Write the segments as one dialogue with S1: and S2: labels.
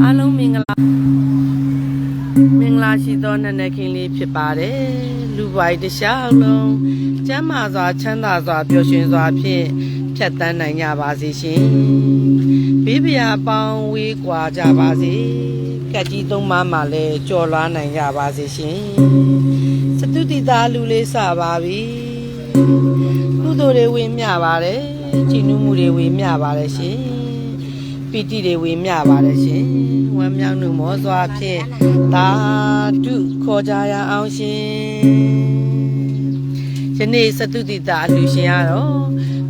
S1: အားလုံးမင်္ဂလာမင်္ဂလာရှိသောနက်နက်ခင်းလေးဖြစ်ပါတယ်လူပိုင်တစ်လျှောက်လုံးကျမ်းမာစွာချမ်းသာစွာပျော်ရွှင်စွာဖြင့်ဖြတ်တန်းနိုင်ကြပါစေရှင်ဘေးပရာပေါင်းဝေးကွာကြပါစေကက်ကြီးသုံးပါးမှလည်းကြော်လွားနိုင်ကြပါစေရှင်စတုတိသားလူလေးစပါပြီကုသိုလ်တွေဝင်မြပါတယ်ကြည်နူးမှုတွေဝင်မြပါတယ်ရှင် ပီတိတွေဝေမျှပါတယ်ရှင်ဝမ်းမြောက်မှုမောစွာဖြင့်သာဓုခေါ်ကြရအောင်ရှင်ယနေ့စတုတိတာအလူရှင်ရတော့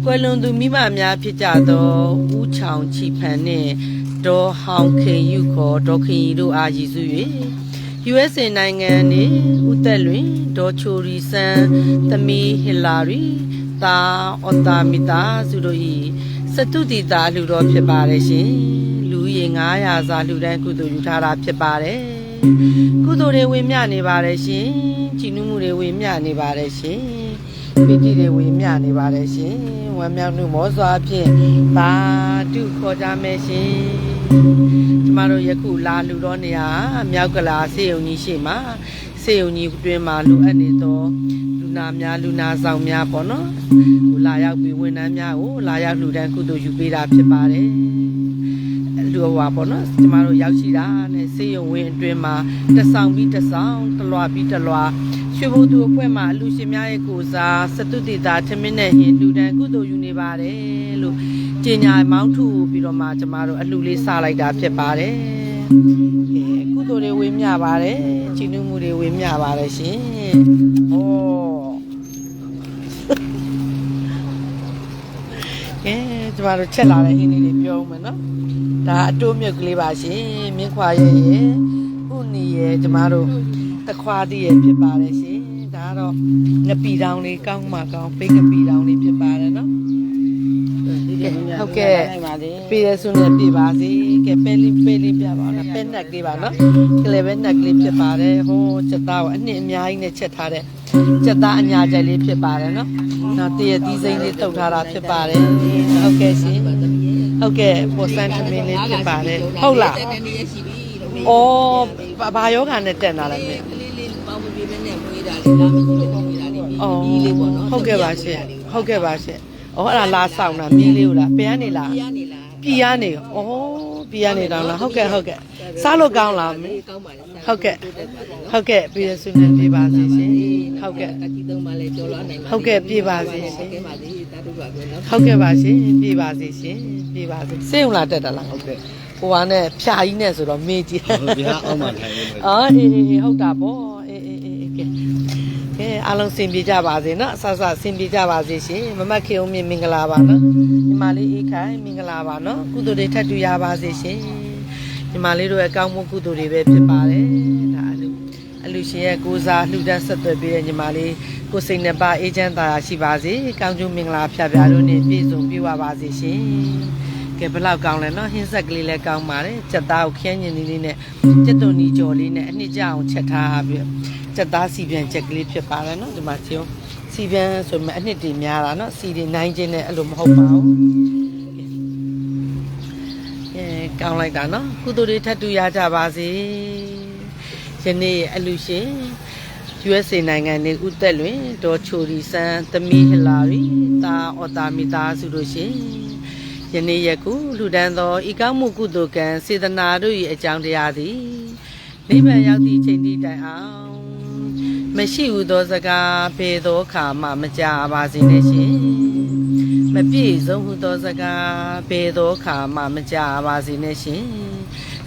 S1: ကွယ်လွန်သူမိမများဖြစ်ကြသောဦးချောင်ချီဖန်နှင့်ဒေါ်ဟောင်ခေယူခေါ်ဒေါ်ခင်ရီတို့အားရည်စု၍ USA နိုင်ငံနှင့်ဦးသက်လွင်ဒေါ်ချိုရီဆန်သမီးဟီလာရီတာအော်တာမီတာစုတို့၏ စတုတိတာလူတော်ဖြစ်ပါတယ်ရှင်လူဦးရေ900စာလူတန်းကုသိုလ်ယူထားတာဖြစ်ပါတယ်ကုသိုလ်တွေဝင်မြနေပါတယ်ရှင်ကြည်နူးမှုတွေဝင်မြနေပါတယ်ရှင်ပိဋိတွေဝင်မြနေပါတယ်ရှင်ဝမ်းမြောက်မှုမောစွာဖြင့်သာဓုခေါ်ကြမယ်ရှင်ကျမတို့ယခုလာလူတော်နေရာမြောက်ကလာစေယုံကြီးရှိမှာစေယုံကြီးအတွင်းမှာလူအပ်နေသောလူ နာများလူနာဆောင်များပေါ့နော်ဟိုလာရောက်ပြီးဝန်ထမ်းများကိုလာရောက်လှူဒန်းကုသိုလ်ယူပေးတာဖြစ်ပါတယ်လူဟွာပေါ့နော်ကျမတို့ရောက်ရှိတာနဲ့စေယုံဝင်းအတွင်းမှာတဆောင်ပြီးတဆောင်တလွာပြီးတလွာရွှေဘုံသူအဖွဲ့မှာအလူရှင်များရဲ့ကိုစားစတုတိတာထမင်းနဲ့ဟင်လှူဒန်းကုသိုလ်ယူနေပါတယ်လို့ကျင်ညာမောင်းထုပြီးတော့မှကျမတို့အလှူလေးစလိုက်တာဖြစ်ပါတယ်အဲကုသိုလ်တွေဝေမျှပါတယ်ချီးနှူးမှုတွေဝေမျှပါတယ်ရှင်ဩ ကဲကျမတို့ချက်လာတဲ့ဟင်းလေးတွေပြောဦးမယ်နော်ဒါအတိုးမြုပ်ကလေးပါရှင်မြင်းခွာရဲ့ရဲ့ခုနီရဲ့ကျမတို့တခွာတည်းရဲ့ဖြစ်ပါတယ်ရှင်ဒါကတော့ငပီတောင်လေးကောင်းမှကောင်းပိတ်ငပီတောင်လေးဖြစ်ပါတယ်နော် ဟုတ်ကဲ့ပြည်ရစုနဲ့ပြပါစေကဲပဲလေးပဲလေးပြပါအောင်နော်ပဲနက်ကလေးပါနော်ကလေးပဲနက်ကလေးဖြစ်ပါတယ်ဟိုးချက်သားကိုအနှစ်အများကြီးနဲ့ချက်ထားတဲ့ချက်သားအညာကျက်လေးဖြစ်ပါတယ်နော်နော်တရသီးစိမ့်လေးတုတ်ထားတာဖြစ်ပါတယ်ဟုတ်ကဲ့ရှင်ဟုတ်ကဲ့ပေါ်စံထမင်းလေးဖြစ်ပါတယ်ဟုတ်လား
S2: တက်တဲ့နေ့ရရှိပြီလို့
S1: ဩဘာဘာယောဂာနဲ့တက်လာလဲမင်း
S2: လေးလေးပေါင်းမပြေဘဲနဲ့မွေးတာလေးလာမရှိလို့မွေးတာလေး
S1: อ๋อ
S2: ပြီးလေးပေါ့နော်
S1: ဟုတ်ကဲ့ပါရှင်ဟုတ်ကဲ့ပါရှင် ဩအဲ့ဒါလာဆောင်တာမီးလေးကိုလားပြန်နေလား
S2: ပြရနေလား
S1: ပြည်ရနေဩပြည်ရနေတောင်လားဟုတ်ကဲ့ဟုတ်ကဲ့စားလို့ကောင်းလားမင်း
S2: ကောင်းပါလေ
S1: ဟုတ်ကဲ့ဟုတ်ကဲ့ပြည်ရစုနဲ့ပြပါစေရှင်ဟုတ်ကဲ့
S2: ကတိသုံးပါလေကြော်လွားနိုင်ပါ
S1: ဟုတ်ကဲ့ပြပါစေရှင်
S2: ကဲပါစေတာတို့ပါပဲနော်
S1: ဟုတ်ကဲ့ပါရှင်ပြပါစေရှင်ပြပါစေစေုံလာတက်တာလားဟုတ်ကဲ့ဟိုကနဲ့ဖြာကြီးနဲ့ဆိုတော့မေးကြည့်
S3: ဟုတ်ဗျာအောက်မှာထိုင်နေတယ်
S1: အော်အေးအေးအေးဟုတ်တာပေါ့အေးအေးအေးအေးကဲကဲ အားလုံးစင်ပြေကြပါစေနော်အဆဆစင်ပြေကြပါစေရှင်မမတ်ခေုံမြင့်မင်္ဂလာပါနော်ညီမလေးအေးခိုင်မင်္ဂလာပါနော်ကုသိုလ်တွေထပ်တူရပါစေရှင်ညီမလေးတို့ရဲ့ကောင်းမှုကုသိုလ်တွေပဲဖြစ်ပါတယ်ဒါအလူအလူရှင်ရဲ့ကိုးစားလှူဒန်းဆက်သွယ်ပေးတဲ့ညီမလေးကိုစိတ်နှစ်ပါးအေးချမ်းသာယာရှိပါစေကောင်းကျိုးမင်္ဂလာဖျားဖျားတို့နဲ့ပြည့်စုံပြည့်ဝပါစေရှင်ကဲဘယ်လောက်ကောင်းလဲနော်ဟင်းဆက်ကလေးလည်းကောင်းပါတယ်စက်သားကိုခရမ်းညင်လေးလေးနဲ့စက်တုန်နီကြော်လေးနဲ့အနှစ်ကြအောင်ချက်ထားပြီး စက်သားစီပြန်ချက်ကလေးဖြစ်ပါတယ်နော်ဒီမှာချီအောင်စီပြန်ဆိုမှအနှစ်တည်များတာနော်စီတွေနိုင်ခြင်းနဲ့အဲ့လိုမဟုတ်ပါဘူးအဲကောင်းလိုက်တာနော်ကုသိုလ်တွေထပ်တူရကြပါစေယနေ့အလူရှင် USA နိုင်ငံနေဥသက်လွင်ဒေါ်ချိုရီဆန်သမီးဟလာရီတာအော်တာမီတာစုလို့ရှင်ယနေ့ယခုလူဒန်းသောဤကောင်းမှုကုသိုလ်ကံစေတနာတို့၏အကြောင်းတရားသည်နိဗ္ဗာန်ရောက်သည့်ချိန်တည်းတိုင်အောင် မရှိဟုသောစကားဘေသောအခါမှမကြပါစေနဲ့ရှင်မပြည့်စုံဟုသောစကားဘေသောအခါမှမကြပါစေနဲ့ရှင်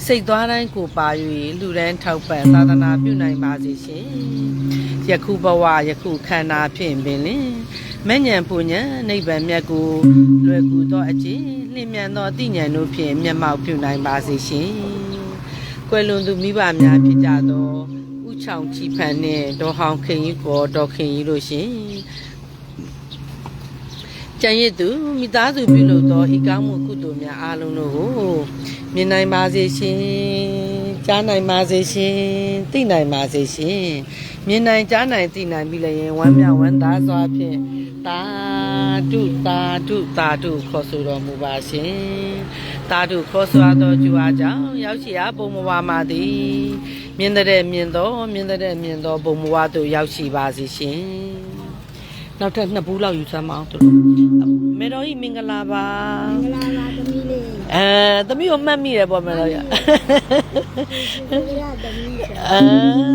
S1: စိတ်သွားတိုင်းကိုပါ၍လူဒန်းထောက်ပံ့သာသနာပြုနိုင်ပါစေရှင်ယခုဘဝယခုခန္ဓာဖြင့်ပင်လင်မဉ္ဇဉ်ပူဉ္ဇဉ်နိဗ္ဗာန်မြတ်ကိုလွယ်ကူသောအကျင့်လျင်မြန်သောအသိဉာဏ်တို့ဖြင့်မျက်မှောက်ပြုနိုင်ပါစေရှင်ကွယ်လွန်သူမိဘများဖြစ်ကြသောဥ ချောင်ချီဖန်နှင့်ဒေါ်ဟောင်ခင်ကြီးကိုဒေါ်ခင်ကြီးတို့ရှင်ကျန်ရစ်သူမိသားစုပြုလုပ်သောဤကောင်းမှုကုသိုလ်များအားလုံးတို့ကိုမြင်နိုင်ပါစေရှင်ကြားနိုင်ပါစေရှင်သိနိုင်ပါစေရှင်မြင်နိုင်ကြားနိုင်သိနိုင်ပြီလျင်ဝမ်းမြောက်ဝမ်းသာစွာဖြင့်တာတုတာတုတာတုခေါ်ဆိုတော်မူပါရှင် တာတုခေါ်စွာသောကြွားကြောင့်ရောက်ရှိရာပုံမဝါမာသည်မြင်တဲ့မြင်သောမြင်တဲ့မြင်သောပုံမဝါတို့ရောက်ရှိပါစေရှင်နောက်ထပ်နှစ်ဘူးလောက်ယူစမ်းမအောင်တို့မေတော်ကြီးမင်္ဂလာပါ
S3: မင်္ဂလာပါသမီးလေး
S1: အဲသမီးကိုမှတ်မိတယ်ပေါ့မေတော်ကြီး
S3: ဒီရသမီးဆို
S1: အဲ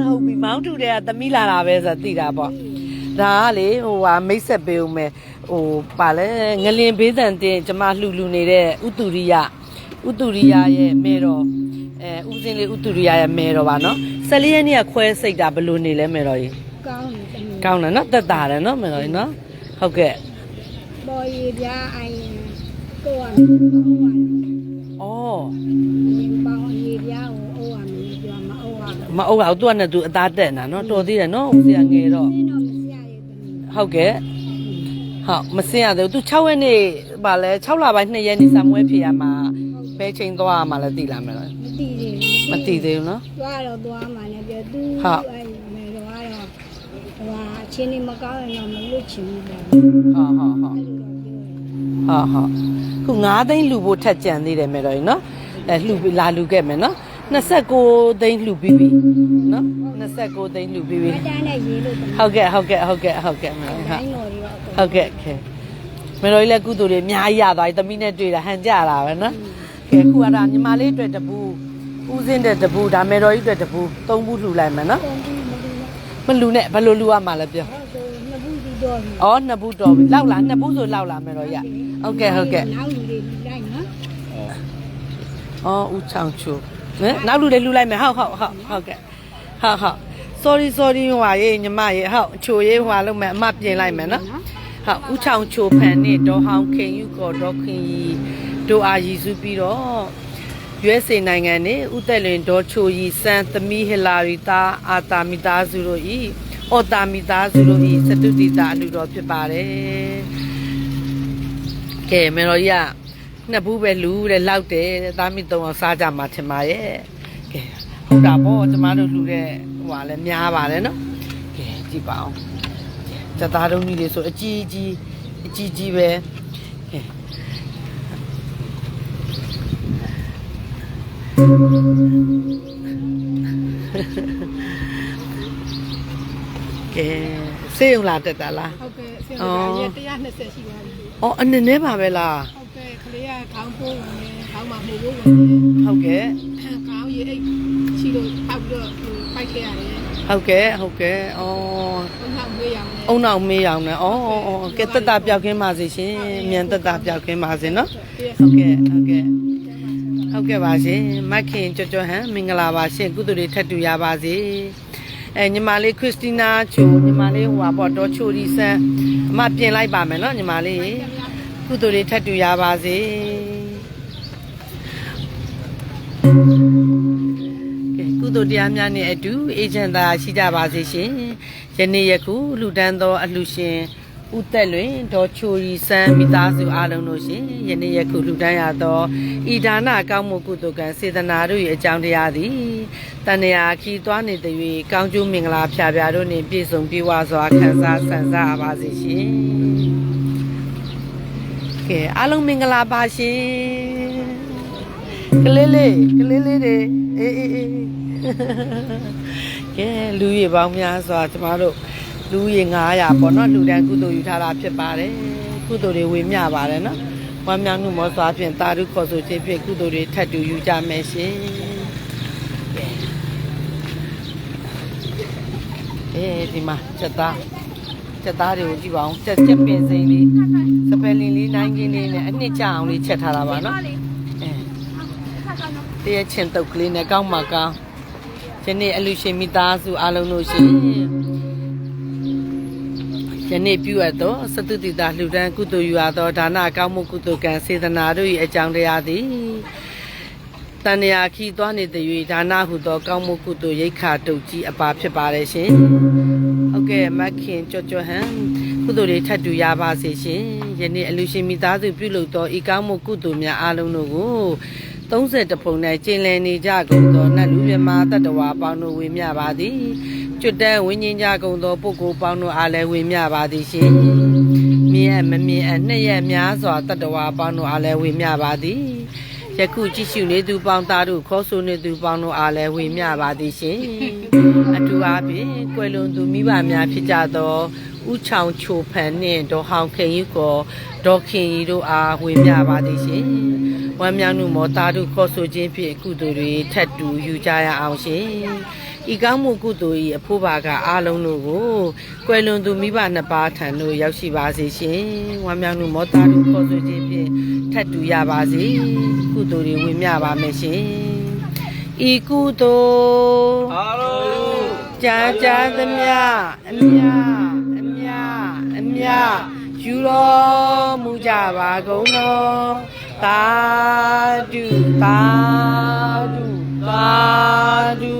S1: ဟုတ်ပြီမောင်းတူတဲ့ကသမီးလာတာပဲဆိုသိတာပေါ့ဒါကလေဟိုဟာမိတ်ဆက်ပေးဦးမယ်ဟိုပါလဲငလင်ဘေးတန်တင်ကျမလှူလူနေတဲ့ဥတုရိယ ဥတုရိယရဲ့မဲတော်အဲဥစဉ်လေးဥတုရိယရဲ့မဲတော်ပါနော်၁၄ရက်နေ့ကခွဲစိတ်တာဘယ်လိုနေလဲမဲတော်ကြီး
S3: ကောင်းတယ်သမီး
S1: ကောင်းတယ်နော်တက်တာတယ်နော်မဲတော်ကြီးနော်ဟုတ်ကဲ့
S3: ပေါ်ရည်ပြားအိုင်ကိုရမယ်ဟုတ်ပါ
S1: ဩ
S3: ဘူးပေါင်းရည်ပြားကိုအိုးရမယ်ပြောမအိုးရဘူး
S1: မအုပ်ပါဘူးသူကနဲ့သူအသားတက်နေတာနော်တော်သေးတယ်နော်ဦးစရာငယ်တော့
S3: နင်းတော့မစရရဲ့သမီး
S1: ဟုတ်ကဲ့ဟုတ်မစင်ရသေးဘူးသူ6ရက်နေ့ဗာလဲ6လပိုင်း2ရက်နေ့စံမွဲဖြစ်ရမှာ ဘယ်ချိန်သွားရမှာလဲသိလားမလား
S3: မသိသေးဘူး
S1: မသိသေးဘူးနော်
S3: သွားတော့သွားမှလည်းပြောသူ
S1: ဟုတ်
S3: အဲ့မယ်တော့ကတော့ဟိုဟာအချင်းနေမကောင်းရင်တော့မလွတ်ချင်ဘူးပေါ့
S1: ဟုတ်ဟုတ်ဟုတ်
S3: အဲ့လိုတော့ပြောတယ်
S1: ဟုတ်ဟုတ်ခု9သိန်းလူဖို့ထက်ကြံသေးတယ်မယ်တော့နော်အဲလှူပြီးလာလှူခဲ့မယ်နော်29သိန်းလှူပြီးပြီနော်29သိန်းလှူပြီးပြီ
S3: မတန်းနဲ့ရေးလို့သမီး
S1: ဟုတ်ကဲ့ဟုတ်ကဲ့ဟုတ်ကဲ့ဟုတ်ကဲ့မယ်ဟုတ်
S3: တိုင်းတော်တွေတော့
S1: ဟုတ်ကဲ့ခဲမတော်ကြီးလည်းကုသိုလ်တွေအများကြီးရသွားပြီသမီးနဲ့တွေ့တာဟန်ကြတာပဲနော် ကဲခုကတော့ညီမလေးအတွက်တပူဦးစင်းတဲ့တပူဒါမေတော်ကြီးအတွက်တပူသုံးဘူးလှူလိုက်မယ်နော်
S3: ပုံပြီးမလို့
S1: မလှူနဲ့ဘယ်လိုလှူရမှာလဲပြော
S3: ဟုတ်ဆိုနှစ်ဘူးဒီတော့ပြီ
S1: ဩနှစ်ဘူးတော်ပြီလောက်လားနှစ်ဘူးဆိုလောက်လားမေတော်ကြီးဟုတ်ကဲ့ဟုတ်ကဲ့
S3: နောက်လူတွေလိုက်နော်
S1: ဩဦးချောင်းချိုနော်နောက်လူတွေလှူလိုက်မယ်ဟုတ်ဟုတ်ဟုတ်ဟုတ်ကဲ့ဟုတ်ဟုတ် sorry sorry ဟွာရေးညီမရေးဟုတ်အချိုရေးဟွာလုံးမယ်အမပြင်လိုက်မယ်နော်ဟုတ်ဦးချောင်ချိုဖန်နဲ့ဒေါ်ဟောင်ခင်ယူကောဒေါ်ခင်ရီ တို့အာရည်စုပြီးတော့ USA နိုင်ငံနဲ့ဥသက်လွင်ဒေါ်ချိုရီစန်သမီးဟီလာရီသားအာတာမီသားစုတို့ဤအော်တာမီသားစုတို့ဤစတုတိတာအလူတော်ဖြစ်ပါတယ်ကဲမေတော်ကြီးကနှစ်ဘူးပဲလူတဲ့လောက်တယ်တဲ့သားမီသုံးအောင်စားကြမှာထင်ပါရဲ့ကဲဟုတ်တာပေါ့ကျမတို့လူတဲ့ဟိုဟာလည်းများပါတယ်နော်ကဲကြည့်ပါအောင်စက်သားတုံးကြီးလေးဆိုအကြီးကြီးအကြီးကြီးပဲဟဲ့ ကဲစေးုံလာတက်တာလား
S3: ဟုတ်ကဲ့ဆရာ
S1: အော်
S3: ကရက်120ရှိပါပြီ။
S1: အော်အနေနဲ့ပါပဲလား
S3: ဟုတ်ကဲ့ကလေးကခေါင်းပိုးဝင်တယ်ခေါင်းမှာမှုလို့ဝင်။
S1: ဟုတ်ကဲ့
S3: တယ်ခေါင်းရေအိတ်ချီလို့ပောက်ပြီးတော့ပိုက်ခဲ့ရတယ်
S1: ဟုတ်ကဲ့ဟုတ်ကဲ့။အော်
S3: ဘုံနောက်မေးရအောင်
S1: အုံနောက်မေးအောင်နဲ့။အော်အော်ကဲတက်တာပြောက်ခင်းပါစေရှင်။မြန်တက်တာပြောက်ခင်းပါစေနော်။ဟုတ်ကဲ့ဟုတ်ကဲ့။ ဟုတ်ကဲ့ပါရှင်မက်ခင်ကြော်ကြော်ဟန်မင်္ဂလာပါရှင်ကုသိုလ်တွေထပ်တူရပါစေအဲညီမလေးခရစ်စတီနာချိုညီမလေးဟိုပါပေါ့ဒေါ်ချိုရီဆန်အမပြင်လိုက်ပါမယ်နော်ညီမလေးကုသိုလ်တွေထပ်တူရပါစေကဲကုသိုလ်တရားများနဲ့အတူအေဂျင့်သာရှိကြပါစေရှင်ယနေ့ယခုလူတန်းသောအလှရှင် ဦးသက်လွင်ဒေါ်ချိုရီဆန်းမိသားစုအားလုံးတို့ရှင်ယနေ့ယခုလူတန်းရသောဤဒါနကောင်းမှုကုသိုလ်ကံစေတနာတို့၏အကြောင်းတရားသည်တဏှာခီသွားနေတဲ့၍ကောင်းကျိုးမင်္ဂလာဖြာဖြာတို့နှင့်ပြည့်စုံပြည့်ဝစွာခံစားဆန်စားပါစေရှင်ကဲအားလုံးမင်္ဂလာပါရှင်ကလေးလေးကလေးလေးတွေအေးအေးအေးကဲလူကြီးပေါင်းများစွာကျမတို့ လူရေ900ပေါ့နော်လူတန်းကုသိုလ်ယူထားတာဖြစ်ပါတယ်ကုသိုလ်တွေဝေမျှပါတယ်နော်ဝမ်းမြောက်မှုမောစွာဖြင့်တာရုခေါ်ဆိုခြင်းဖြင့်ကုသိုလ်တွေထပ်တူယူကြမယ်ရှင်အဲဒီမှာချက်သားချက်သားတွေကိုကြည့်ပါအောင်ချက်ချက်ပင်စိန်လေးစပယ်လင်လေးနိုင်ကင်းလေးနဲ့အနှစ်ကျအောင်လေးချက်ထားတာပါနော်အဲတရချင်းတုတ်ကလေးနဲ့ကောင်းမှကောင်းဒီနေ့အလူရှင်မိသားစုအားလုံးလို့ရှင် ယနေ့ပြုအပ်သောစတုတိတာလှူဒန်းကုသိုလ်ယူအပ်သောဒါနကောင်းမှုကုသိုလ်ကံစေတနာတို့၏အကြောင်းတရားသည်တဏှာခီသွားနေသည်၍ဒါနဟုသောကောင်းမှုကုသိုလ်ရိတ်ခါတုတ်ကြီးအပါဖြစ်ပါတယ်ရှင်။ဟုတ်ကဲ့မခင်ကြော့ကြော့ဟန်ကုသိုလ်တွေထပ်တူရပါစေရှင်။ယနေ့အလူရှင်မိသားစုပြုလုပ်သောဤကောင်းမှုကုသိုလ်များအားလုံးတို့ကို30ပုံ၌ကျင်လည်နေကြကုန်သောနတ်လူမြမတတ္တဝါပေါင်းတို့ဝေမျှပါသည်။ ကျွတ်တန်းဝိညာဉ်ကြကုန်သောပုဂ္ဂိုလ်ပေါင်းတို့အားလည်းဝေမျှပါသည်ရှင်။မြင်အမမြင်အနှစ်ရက်များစွာတတ္တဝါပေါင်းတို့အားလည်းဝေမျှပါသည်။ယခုကြည့်ရှုနေသူပေါင်းသားတို့ခေါ်ဆိုနေသူပေါင်းတို့အားလည်းဝေမျှပါသည်ရှင်အထူးအားဖြင့်ကွယ်လွန်သူမိဘများဖြစ်ကြသောဥချောင်ချိုဖန်နှင့်ဒေါ်ဟောင်ခင်ယူကိုဒေါ်ခင်ရီတို့အားဝေမျှပါသည်ရှင်ဝမ်းမြောက်မှုမောသားတို့ခေါ်ဆိုခြင်းဖြင့်ကုသိုလ်တွေထပ်တူယူကြရအောင်ရှင် ဤကောင်းမှုကုသိုလ်၏အဖို့ပါကအားလုံးတို့ကိုကွယ်လွန်သူမိဘနှစ်ပါးထံသို့ရောက်ရှိပါစေရှင်ဝမ်းမြောက်မှုမောသားတို့ခေါ်ဆိုခြင်းဖြင့်ထပ်တူရပါစေကုသိုလ်တွေဝင်မြပါမယ်ရှင်ဤကုသိုလ်
S4: အားလုံး
S1: ကြာကြာသမျှအမြအမြအမြယူတော်မူကြပါကုန်တော်သာဓုသာဓုသာဓု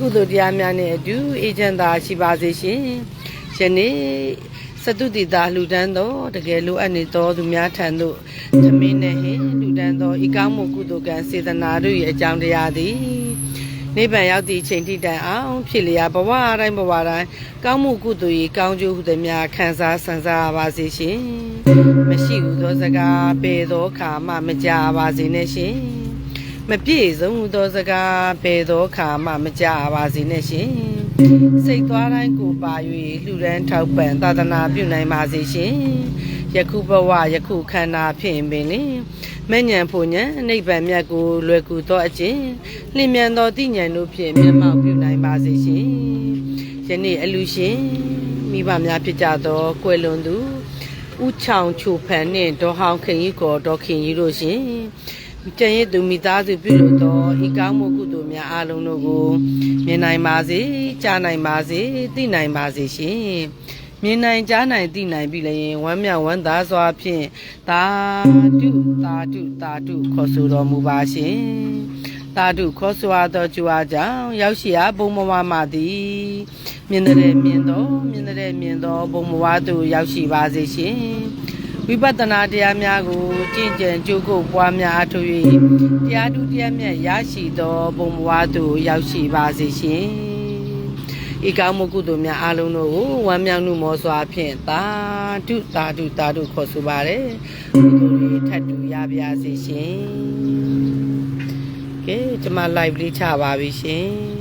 S1: ကဲကုသိုလ်တရားများနဲ့အတူအေဂျင့်သာရှိပါစေရှင်ယနေ့စတုတိတာလှူဒန်းသောတကယ်လိုအပ်နေသောသူများထံသို့သမင်းနဲ့ဟင်လှူဒန်းသောဤကောင်းမှုကုသိုလ်ကံစေတနာတို့၏အကြောင်းတရားသည်နိဗ္ဗာန်ရောက်သည့်အချိန်ထိတိုင်အောင်ဖြစ်လျာဘဝတိုင်းဘဝတိုင်းကောင်းမှုကုသိုလ်၏ကောင်းကျိုးဟုသည်များခံစားဆန်စားပါစေရှင်မရှိဟုသောစကားပေသောခါမှမကြပါစေနဲ့ရှင် မပြည့်စုံဟုသောစကားပေသောခါမှမကြပါစေနဲ့ရှင်စိတ်သွားတိုင်းကိုပါ၍လှူဒန်းထောက်ပံ့သာသနာပြုနိုင်ပါစေရှင်ယခုဘဝယခုခန္ဓာဖြင့်ပင်လင်မဲ့ညံဖို့ညံနိဗ္ဗာန်မြတ်ကိုလွယ်ကူသောအခြင်းလျင်မြန်သောတိညာဉ်တို့ဖြင့်မျက်မှောက်ပြုနိုင်ပါစေရှင်ယနေ့အလူရှင်မိဘများဖြစ်ကြသောကွယ်လွန်သူဥချောင်ချိုဖန်နှင့်ဒေါ်ဟောင်ခင်ကြီးကိုဒေါ်ခင်ကြီးတို့ရှင် တန်ရည်သူမိသားစုပြုလို့သောဤကောင်းမှုကုသိုလ်များအလုံးတို့ကိုမြင်နိုင်ပါစေကြားနိုင်ပါစေသိနိုင်ပါစေရှင်မြင်နိုင်ကြားနိုင်သိနိုင်ပြီလျင်ဝမ်းမြောက်ဝမ်းသာစွာဖြင့်သာဓုသာဓုသာဓုခေါ်ဆိုတော်မူပါရှင်သာဓုခေါ်ဆိုအပ်သောကြွားကြောင့်ရောက်ရှိရာဘုံဘဝမှသည်မြင်တဲ့မြင်သောမြင်တဲ့မြင်သောဘုံဘဝသို့ရောက်ရှိပါစေရှင် ဝိပဿနာတရားများကိုကျင့်ကြံကြိုးကုပ်ပွားများအထောက်၍တရားဓုတရားမြတ်ရရှိသောဘုံဘဝသို့ရောက်ရှိပါစေရှင်ဤကောင်းမှုကုသိုလ်များအားလုံးတို့ကိုဝမ်းမြောက်မှုမောစွာဖြင့်သာဓုသာဓုသာဓုခေါ်ဆိုပါရယ်ကုသိုလ်တွေထပ်တူရပါစေရှင်ကဲကျွန်မ live လေးချပါပြီရှင်